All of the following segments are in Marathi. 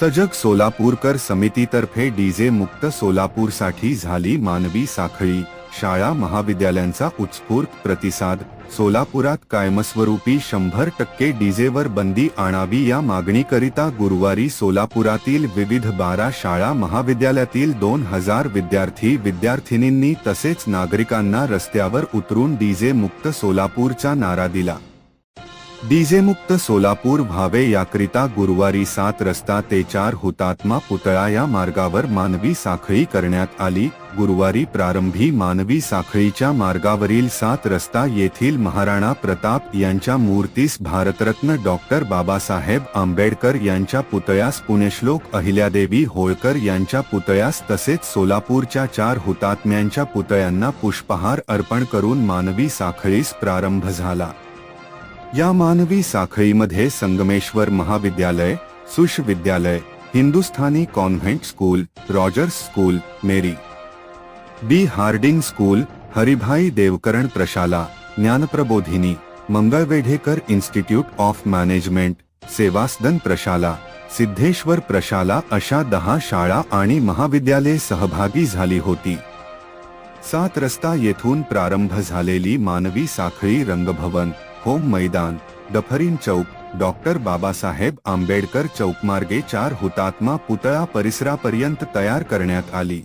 सजग सोलापूरकर समितीतर्फे डीजे मुक्त सोलापूरसाठी झाली मानवी साखळी. शाळा महाविद्यालयांचा उत्स्फूर्त प्रतिसाद. सोलापुरात कायमस्वरूपी शंभर टक्के डीजेवर बंदी आणावी या मागणीकरिता गुरुवारी सोलापुरातील विविध बारा शाळा महाविद्यालयातील दोन हजार विद्यार्थी विद्यार्थिनींनी तसेच नागरिकांना रस्त्यावर उतरून डीजे मुक्त सोलापूरचा नारा दिला. डीजेमुक्त सोलापूर व्हावे याकरिता गुरुवारी सात रस्ता ते चार हुतात्मा पुतळा या मार्गावर मानवी साखळी करण्यात आली. गुरुवारी प्रारंभी मानवी साखळीच्या मार्गावरील सात रस्ता येथील महाराणा प्रताप यांच्या मूर्तीस भारतरत्न डॉक्टर बाबासाहेब आंबेडकर यांच्या पुतळ्यास पुण्यश्लोक अहिल्यादेवी होळकर यांच्या पुतळ्यास तसेच सोलापूरच्या चार हुतात्म्यांच्या पुतळ्यांना पुष्पहार अर्पण करून मानवी साखळीस प्रारंभ झाला. या मानवी साखळीमध्ये संगमेश्वर महाविद्यालय, सुश विद्यालय, Hindustani convent school, Rogers school, Mary. B. Harding school, Haribhai Devkaran प्रशाला, Jnanaprabodhini, Mangalvedhekar institute of management, Sevasadan प्रशाला, सिद्धेश्वर प्रशाला अशा दहा शाळा आणि महाविद्यालये सहभागी झाली होती. सात रस्ता येथून प्रारंभ झालेली मानवी साखळी रंगभवन होम मैदान डफरीन चौक डॉक्टर बाबासाहेब आंबेडकर चौकमार्गे चार हुतात्मा पुतळा परिसरापर्यंत तयार करण्यात आली.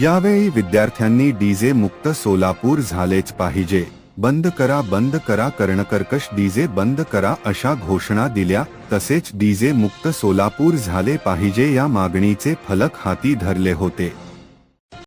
यावेळी विद्यार्थ्यांनी डीजे मुक्त सोलापूर झालेच पाहिजे बंद करा बंद करा कर्णकर्कश डीजे बंद करा अशा घोषणा दिल्या तसेच डीजे मुक्त सोलापूर झाले पाहिजे या मागणीचे फलक हाती धरले होते.